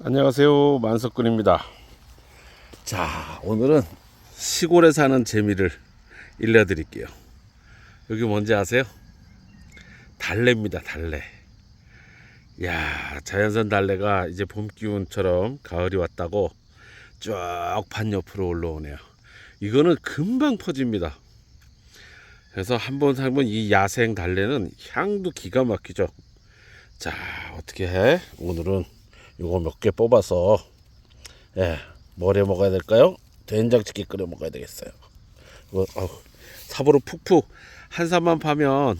안녕하세요. 만석군입니다. 자 오늘은 시골에 사는 재미를 일러드릴게요. 여기 뭔지 아세요? 달래입니다 달래. 야 자연산 달래가 이제 봄 기운처럼 가을이 왔다고 쭉반 옆으로 올라오네요. 이거는 금방 퍼집니다. 그래서 한번 사면 이 야생 달래는 향도 기가 막히죠? 자 어떻게 해? 오늘은 요거 몇 개 뽑아서 예, 뭘해 먹어야 될까요? 된장찌개 끓여 먹어야 되겠어요. 이거 어우, 삽으로 푹푹 한 사만 파면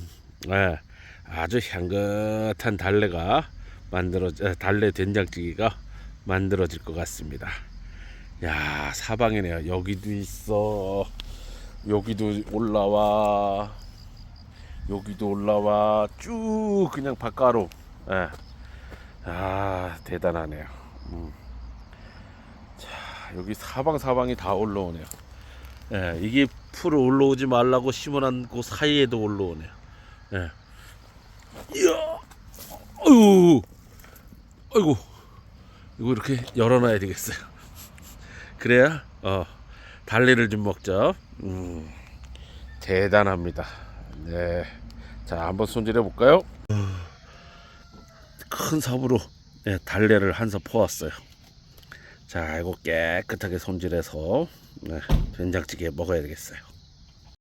예, 아주 향긋한 달래가 만들어 에, 달래 된장찌개가 만들어질 것 같습니다. 야 사방이네요. 여기도 있어. 여기도 올라와. 여기도 올라와. 쭉 그냥 바깥으로. 예. 아 대단하네요. 음. 자 여기 사방 사방이 다 올라오네요. 예, 이게 풀을 올라오지 말라고 심어놓은 그 사이에도 올라오네요. 예. 이야, 아유, 아이고, 이거 이렇게 열어놔야 되겠어요. 그래야 어 달래를 좀 먹죠. 음, 대단합니다. 네, 자 한번 손질해 볼까요? 큰 삽으로 네, 달래를 한 삽 퍼왔어요. 자, 이거 깨끗하게 손질해서 네, 된장찌개 먹어야 되겠어요.